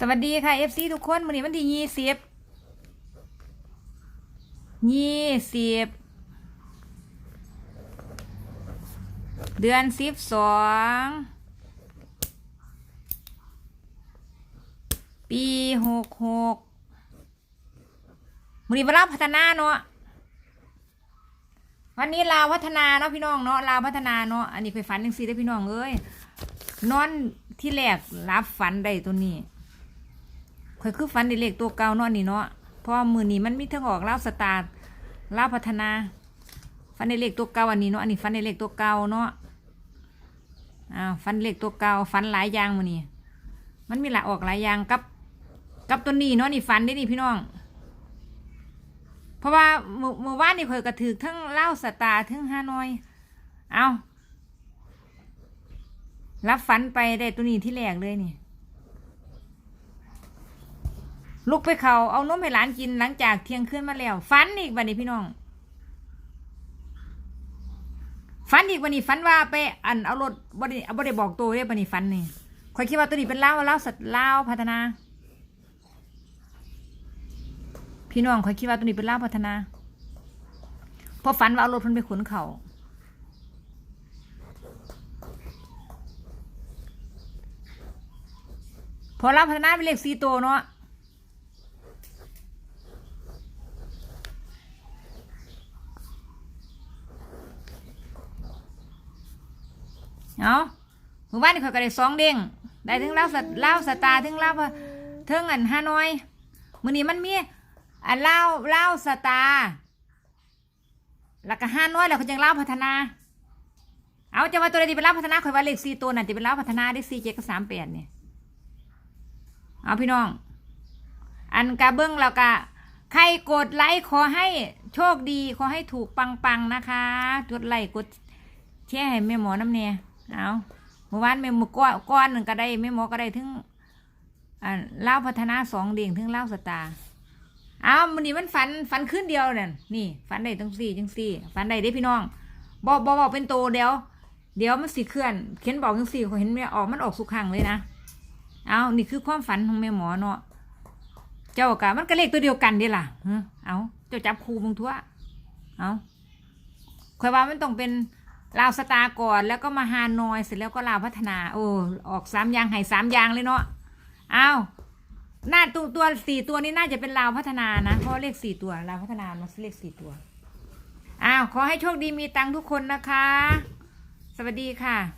สวัสดีค่ะ FC ทุกคนวันนี้วันที่ยี่สิบยี่สิบเดือนสิบสองปีหกหกวันนี้เวลาพัฒนาเนาะวันนี้ลาวพัฒนาเนาะพี่น้องเนาะลาวพัฒนาเนาะอันนี้ไปฝันยังซีได้พี่น้องเอ้ยนอนที่แรกรับฝันได้ตัวนี้ ข่อยคือฟันในเลขตัวเก่าเนาะนี่เนาะเพราะมือนี้มันมีทั้งออกล่าสตาร์ล่าพัฒนา ฟันในเลขตัวเก่าอันนี้เนาะอันนี้ฟันในเลขตัวเก่าเนาะอ้าวฟันเลขตัวเก่าฟันหลายอย่างมือนี้มันมีหลายออกหลายอย่างกับ กับตัวนี้เนาะนี่ฟันได้นี่พี่น้อง เพราะว่าเมื่อวานนี่ข่อยกระถือทั้งล่าสตาร์ทั้งฮานอยเอารับฟันไปได้ตัวนี้ที่แรกเลยนี่ ลุกไปเขาเอานมให้หลานกินหลังจากเที่ยงคืนมาแล้วฝันอีกวันนี้พี่น้องฝันอีกวันนี้ฝันว่าไปอันเอารถบริเอาบริบอกตัวเรียบันนี้ฝันนี่คอยคิดว่าตัวนี้เป็นเล่าเล่าสัตว์เล่าพัฒนา พี่น้องคอยคิดว่าตัวนี้เป็นเล่าพัฒนาเพราะฝันว่าเอารถพิ่นไปขนเขาพอเล่าพัฒนาเป็นเลขสี่ตัวเนาะ เอาหมู่บ้านนี่เขาก็ได้สองเด้งได้ถึงเล่าสัตเล่าสตาถึงเล่าวถึงอันฮานอยมื้อนี้มันมีอันเล่าเล่าสตาแล้วก็ฮานอยแล้วเขาจังเล่าพัฒนา เอาจะว่าตัวใดที่เป็นเล่าพัฒนาคอยว่าเลขสี่ตัวน่ะที่เป็นเล่าพัฒนาได้สี่เจ็ดกับสามแปดเนี่ยเอาพี่น้อง อันกะเบิ้องแล้วก็ใครกดไลค์ขอให้โชคดี ขอให้ถูกปังๆนะคะกดไลค์กดแช่ให้แม่หมอน้ำเนี่ย เอาเมื่อวานแม่หมก้อนก้อนหนึ่งก็ได้แม่หมอก็ได้ถึงอ่าเล่าพัฒนาสองเด้งถึงเล่าสตาเอามันนี่มันฝันฝันขึ้นเดียวเนี่ยนี่ฝันได้ตั้งสี่จังสี่ฝันได้ได้พี่น้องบอกบอกบอกเป็นโตเดียว เดี๋ยวมันสิเคลื่อน เขียนบอกจังสี่เขาเห็นแม่ออกมันออกสุขังเลยนะเอานี่คือความฝันของแม่หมอเนาะเจ้ากะมันก็เลขตัวเดียวกันเดีล่ะเฮ้อเอาเจ้าจับครูมึงทั่วเอาคอยว่ามันต้องเป็น ลาวสตาร์ก่อนแล้วก็มาฮานอยเสร็จแล้วก็ลาวพัฒนา โอ้ออกสามยางไห้สามยางเลยเนาะเอาหน้าตัวตัวสี่ตัวนี้น่าจะเป็นลาวพัฒนานะเพราะเลขสี่ตัวลาวพัฒนามันเลขสี่ตัวอ้าวขอให้โชคดีมีตังค์ทุกคนนะคะ สวัสดีค่ะ